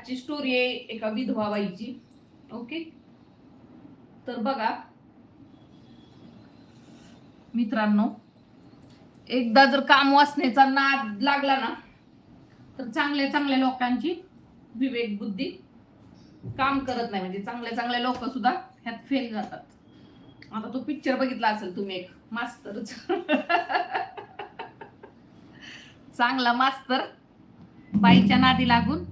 आजची स्टोरी आहे एका विधवा बाईची. ओके तर बघा. मित्रांनो एकदा जर काम वाचण्याचा नाद लागला ना तर चांगल्या चांगल्या लोकांची विवेक बुद्धी काम करत नाही. म्हणजे चांगल्या चांगल्या लोक सुद्धा ह्यात फेल जातात. आता तो पिक्चर बघितला असेल तुम्ही एक. मास्तरच चांगला मास्तर बाईच्या नादी लागून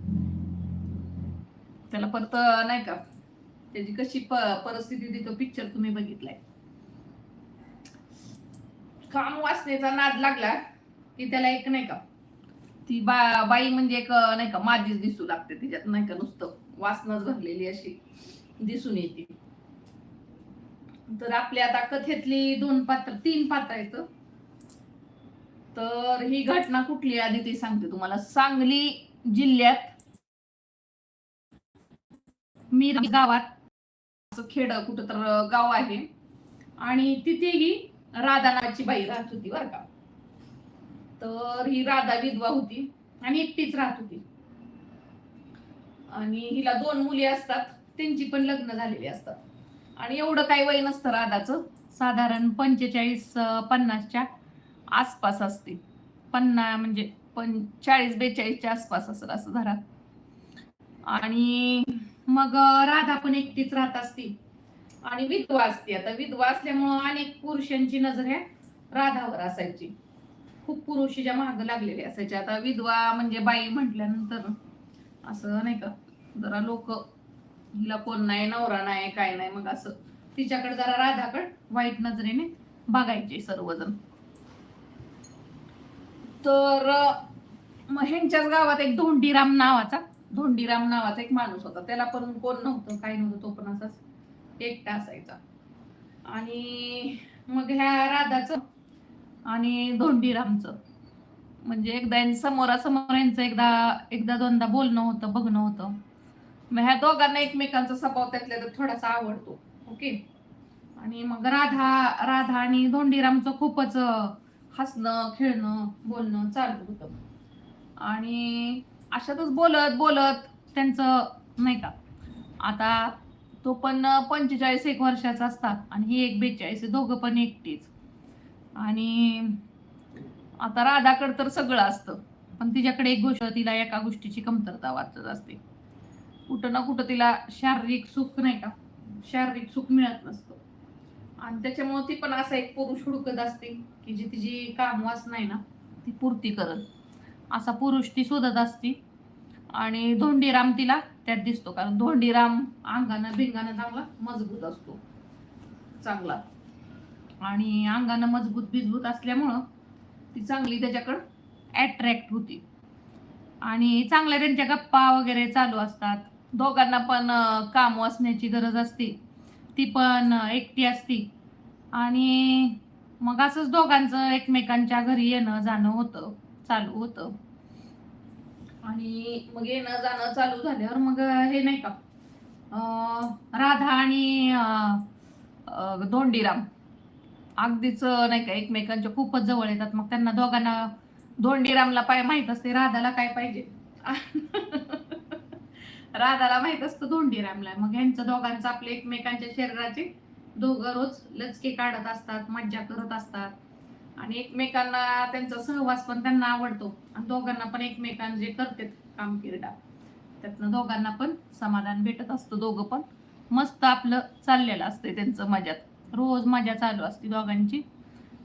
त्याला परत नाही का त्याची कशी परिस्थिती देतो पिक्चर तुम्ही बघितलाय. काम वाचण्याचा नाद लागला की त्याला एक नाही का ती बा बाई म्हणजे एक नाही का माझीच दिसू लागते तिच्यात नाही का नुसतं वासनच भरलेली अशी दिसून येते. तर आपली आता कथेतली दोन पात्र तीन पात्र आहेत. तर ही घटना कुठली आधी ते सांगते तुम्हाला. सांगली जिल्ह्यात मीर गावात असं खेड कुठं तर गाव आहे. आणि तिथेही राधा नावाची बाई राहत होती बरं का. तर ही राधा विधवा होती आणि एकटीच राहत होती. आणि हिला दोन मुली असतात त्यांची पण लग्न झालेली असतात. आणि एवढं काही वय नसतं राधाचं. साधारण पंचेचाळीस पन्नासच्या आसपास असते. पन्ना म्हणजे पण चाळीस बेचाळीसच्या आसपास असेल असं धरा. आणि मग राधा पण एकटीच राहत असती. आणि विधवा असते. आता विधवा असल्यामुळं अनेक पुरुषांची नजर ह्या राधावर असायची. खूप पुरुष हिच्या मागं लागलेले असायचे. आता विधवा म्हणजे बाई म्हटल्यानंतर असं नाही का जरा लोक हिला कोण नाही नवरा नाही काय नाही मग असं तिच्याकडे जरा राधाकड वाईट नजरेने बघायचे सर्वजण. तर मग ह्यांच्याच गावात एक धोंडीराम नावाचा धोंडीराम नावाचा एक माणूस होता. त्याला पण कोण नव्हतं काही नव्हतं तो पण असाच एकटा असायचा. आणि मग ह्या राधाचं आणि धोंडीरामचं म्हणजे एकदा समोरासमोर यांचं एकदा एकदा दोनदा बोलणं होतं बघणं होतं. मग ह्या दोघांना एकमेकांचा स्वभाव त्यातल्या तर थोडासा आवडतो ओके? आणि मग राधा राधा आणि धोंडीरामचं खूपच हसणं खेळणं बोलणं चालू होतं. आणि अशातच बोलत बोलत त्यांचं नाही का? आता तो पण पंचेचाळीस एक वर्षाचा असतात आणि ही एक बेचाळीस दोघं पण एकटीच. आणि आता राधाकडे तर सगळं असतं पण तिच्याकडे एक गोष्ट तिला एका गोष्टीची कमतरता वाटत असते. कुठं ना कुठं तिला शारीरिक सुख नाही का? शारीरिक सुख मिळत नसतं. आणि त्याच्यामुळे ती पण असा एक पुरुष हुडकत असते की जी तिची कामवास नाही ना ती पूर्ती करत. असा पुरुष ती शोधत असते. आणि धोंडीराम तिला त्यात दिसतो कारण धोंडीराम अंगानं भिंगानं चांगला मजबूत असतो. चांगला. आणि अंगानं मजबूत बिजबूत असल्यामुळं ती चांगली त्याच्याकडं अट्रॅक्ट होती. आणि चांगल्या त्यांच्या गप्पा वगैरे चालू असतात. दोघांना पण काम वाचण्याची गरज असते. ती पण एकटी असती. आणि मग असंच दोघांचं एकमेकांच्या घरी येणं जाणं होतं. चालू होतं. आणि मग येणं जाणं चालू झाल्यावर मग हे नाही का राधा आणि धोंडीराम अगदीच नाही का एकमेकांच्या खूपच जवळ येतात. मग त्यांना दोघांना धोंडीरामला पाय माहीत असते राधाला काय पाहिजे? राधाला माहीत असतं धोंडीरामला. मग यांचं दोघांचं आपले एकमेकांच्या शरीराचे दोघं रोज लचके काढत असतात मज्जा करत असतात. आणि एकमेकांना त्यांचा सहवास पण त्यांना आवडतो. आणि दोघांना पण एकमेकां जे करतात काम किरडा त्यातनं दोघांना पण समाधान भेटत असतं. दोघं पण मस्त आपलं चाललेलं असते त्यांचं मजात. रोज मजा चालू असते दोघांची.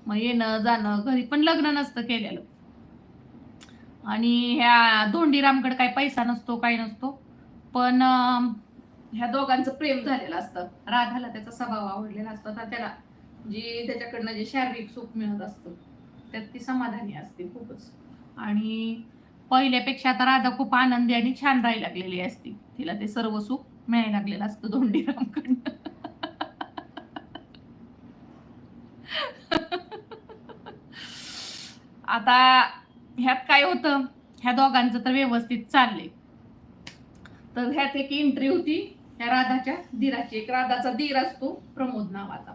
मग येणं जाणं घरी पण लग्न नसतं केलेलं. आणि ह्या धोंडीरामकडे काही पैसा नसतो काही नसतो. पण ह्या दोघांचं प्रेम झालेलं असतं. राधाला त्याचा स्वभाव आवडलेला असतो. तर त्याला जी त्याच्याकडनं जे शारीरिक सुख मिळत असतं त्यात ती समाधानी असते खूपच. आणि पहिल्यापेक्षा आता राधा खूप आनंदी आणि छान राहायला लागलेली असते. तिला ते सर्व सुख मिळायला लागलेलं असतं धोंडीरामकडनं. आता ह्यात काय होतं? ह्या दोघांचं तर व्यवस्थित चाललंय. तर ह्यात एक एंट्री होती ह्या राधाच्या धीराची एक राधाचा धीर असतो प्रमोद नावाचा.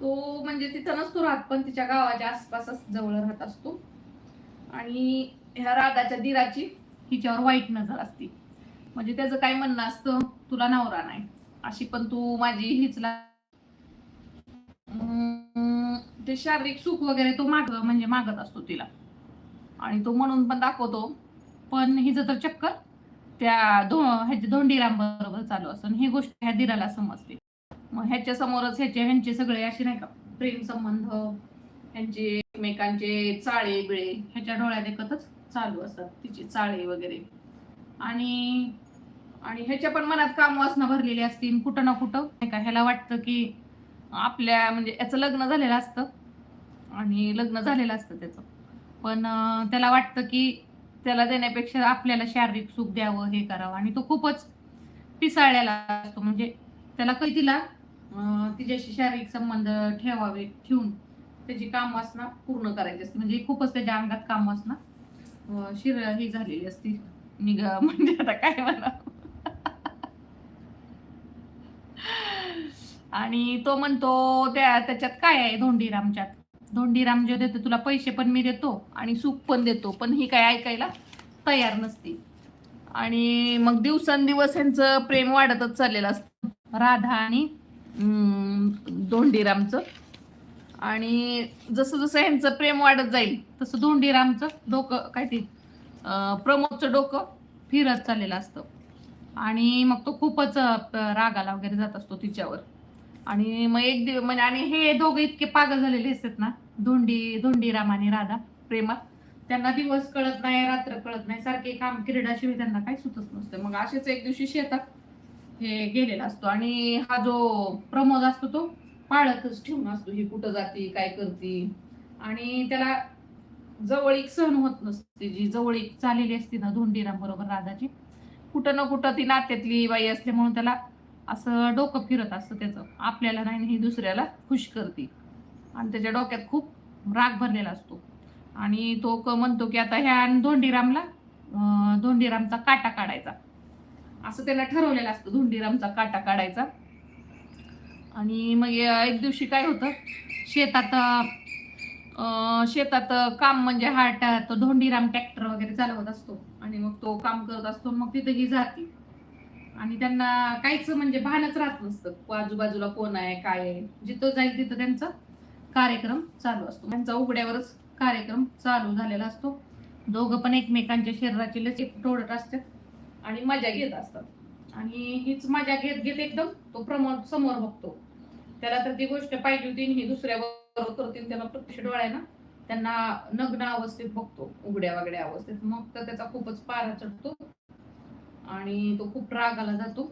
तो म्हणजे तिथं नसतो राहत पण तिच्या गावाच्या आसपासच जवळ राहत असतो. आणि ह्या राधाच्या दिराची हिच्यावर वाईट नजर असते. म्हणजे त्याचं काय म्हणणं असतं तुला नवरा नाही. अशी पण तू माझी हिचला अं, ते शारीरिक सुख वगैरे तो माग म्हणजे मागत असतो तिला. आणि तो म्हणून पण दाखवतो. पण हिचं तर चक्कर त्या दो ह्याच्या धोंडीराम बरोबर चालू असून ही गोष्ट ह्या दिराला समजते. मग ह्याच्या समोरच ह्याचे ह्यांचे सगळे असे नाही का प्रेम संबंध ह्यांचे एकमेकांचे चाळे बिळे ह्याच्या डोळ्यात एकतच चालू असतात तिचे चाळे वगैरे. आणि आणि ह्याच्या पण मनात काम वासना भरलेली असतील कुठं ना कुठं नाही का ह्याला वाटतं की आपल्या म्हणजे याचं लग्न झालेलं असतं. आणि लग्न झालेलं असतं त्याचं. पण त्याला वाटतं की त्याला देण्यापेक्षा आपल्याला शारीरिक सुख द्यावं हे करावं. आणि तो खूपच पिसाळलेला असतो. म्हणजे त्याला काही तिला तिच्याशी शारीरिक संबंध ठेवावे ठेवून त्याची काम वासना पूर्ण करायची असते. म्हणजे खूपच त्याच्या अंगात काम वासना शिर ही झालेली असती. निघ म्हणजे आता काय म्हणा आणि तो म्हणतो त्या त्याच्यात काय आहे धोंडीरामच्यात? धोंडीराम जे देतो तुला पैसे पण मी देतो आणि सुख पण देतो पण ही काय ऐकायला तयार नसते. आणि मग दिवसेंदिवस यांचं प्रेम वाढतच चाललेलं असतं. राधा आणि धोंडीरामचं. आणि जसं जसं यांचं प्रेम वाढत जाईल तसं धोंडीरामचं डोकं काय ते प्रमोदचं डोकं फिरत चाललेलं असतं. आणि मग तो खूपच रागाला वगैरे जात असतो तिच्यावर. आणि मग एक दिवस म्हणजे आणि हे दोघं इतके पागल झालेले असतात ना धोंडी धोंडीराम आणि राधा प्रेमात त्यांना दिवस कळत नाही रात्र कळत नाही सारखे काम क्रीडाशिवाय त्यांना काही सुचत नसतं. मग असेच एक दिवशी शेतात हे गेलेला असतो. आणि हा जो प्रमोद असतो तो पाळतच ठेवून असतो. ही कुठं जाते काय करते? आणि त्याला जवळीक सहन होत नसते. जी जवळीक चाललेली असते ना धोंडीराम बरोबर राधाची कुठं ना कुठं ती नात्यातली बाई असल्यामुळे त्याला असं डोकं फिरत असतं त्याचं. आपल्याला नाही ही दुसऱ्याला खुश करते. आणि त्याच्या डोक्यात खूप राग भरलेला असतो. आणि तो क म्हणतो की आता ह्या धोंडीरामला धोंडीरामचा काटा काढायचा. असं त्याला ठरवलेलं असतं धोंडीरामचा काटा काढायचा. आणि मग एक दिवशी काय होतं शेतात शेतात काम म्हणजे हाटा तो धोंडीराम ट्रॅक्टर वगैरे चालवत असतो. आणि मग तो काम करत असतो मग तिथे ही जाते. आणि त्यांना काहीच म्हणजे भानच राहत नसतं आजूबाजूला कोण आहे काय आहे. जिथं जाईल तिथं त्यांचा कार्यक्रम चालू असतो. त्यांचा उघड्यावरच कार्यक्रम चालू झालेला असतो. दोघं पण एकमेकांच्या शरीराची लचक तोडत असतात. आणि मजा घेत असतात. आणि हीच मजा घेत घेत एकदम तो प्रमोद समोर बघतो. त्याला तर ती गोष्ट पाहिजे होती आणि ही दुसऱ्यावर करतील त्यांना प्रत्यक्ष डोळ्यानं त्यांना नग्न अवस्थेत बघतो उघड्या वागड्या अवस्थेत. मग तर त्याचा खूपच पारा चढतो आणि तो खूप रागाला जातो.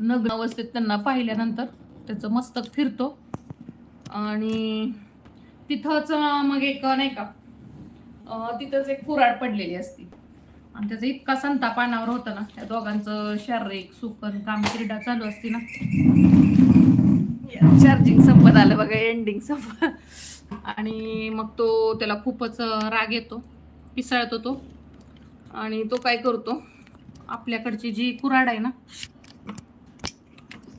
नग्न अवस्थेत त्यांना पाहिल्यानंतर त्याचं मस्तक फिरतो. आणि तिथंच मग एक नाही का तिथंच एक फुराड पडलेली असती. आणि त्याचा इतका संताप अनावर होता ना त्या दोघांचं शारीरिक सुकन काम क्रीडा चालू असते ना. चार्जिंग संपत आलं बघा एंडिंग संपत. आणि मग तो त्याला खूपच राग येतो पिसाळतो तो. आणि तो काय करतो आपल्याकडची जी कुराड आहे ना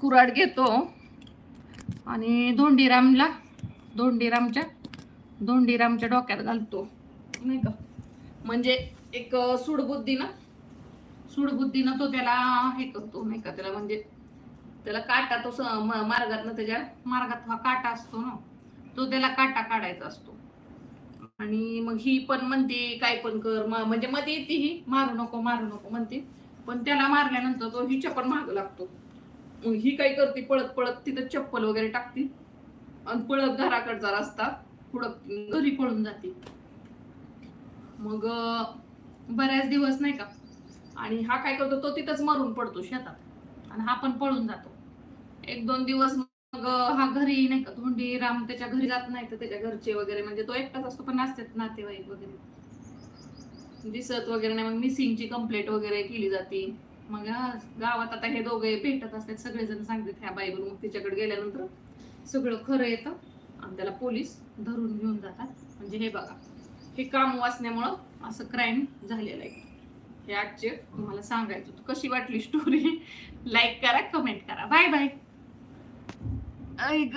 कुराड घेतो. आणि धोंडीरामला धोंडीरामच्या धोंडीरामच्या डोक्यात घालतो. नाही का? म्हणजे एक सुडबुद्धीनं सूडबुद्धीनं सूडबुद्धीनं तो त्याला हे करतो नाही का त्याला म्हणजे त्याला काटा तो मार्गातनं त्याच्या मार्गात हा काटा असतो ना तो त्याला काटा काढायचा असतो. आणि मग ही पण म्हणते काय पण कर म्हणजे मध्ये येते ही मारू नको मारू नको म्हणते. पण त्याला मारल्यानंतर तो हिच्या पण माग लागतो. मग ही काय करते पळत पळत तिथं चप्पल वगैरे टाकते. आणि पळत घराकडचा रस्ता पुढं घरी पळून जाते. मग बऱ्याच दिवस नाही का? आणि हा काय करतो तो तिथंच मरून पडतो शेतात. आणि हा पण पळून जातो. एक दोन दिवस मग हा घरी नाही का धोंडी राम त्याच्या घरी जात नाही तर त्याच्या घरचे वगैरे म्हणजे तो एकटाच असतो पण असतात नातेवाईक वगैरे. दिसत वगैरे नाही मग मिसिंगची कंप्लेंट वगैरे केली जाते. मग गावात आता हे दोघे भेटत असतात सगळेजण सांगतात ह्या बाईवर मग तिच्याकडे गेल्यानंतर सगळं खरं येतं. आणि त्याला पोलीस धरून घेऊन जातात. म्हणजे हे बघा हे काम वाचण्यामुळं असं क्राईम झालेलं आहे. हे आजचे तुम्हाला सांगायचं तू कशी वाटली स्टोरी लाईक करा कमेंट करा. बाय बाय ऐक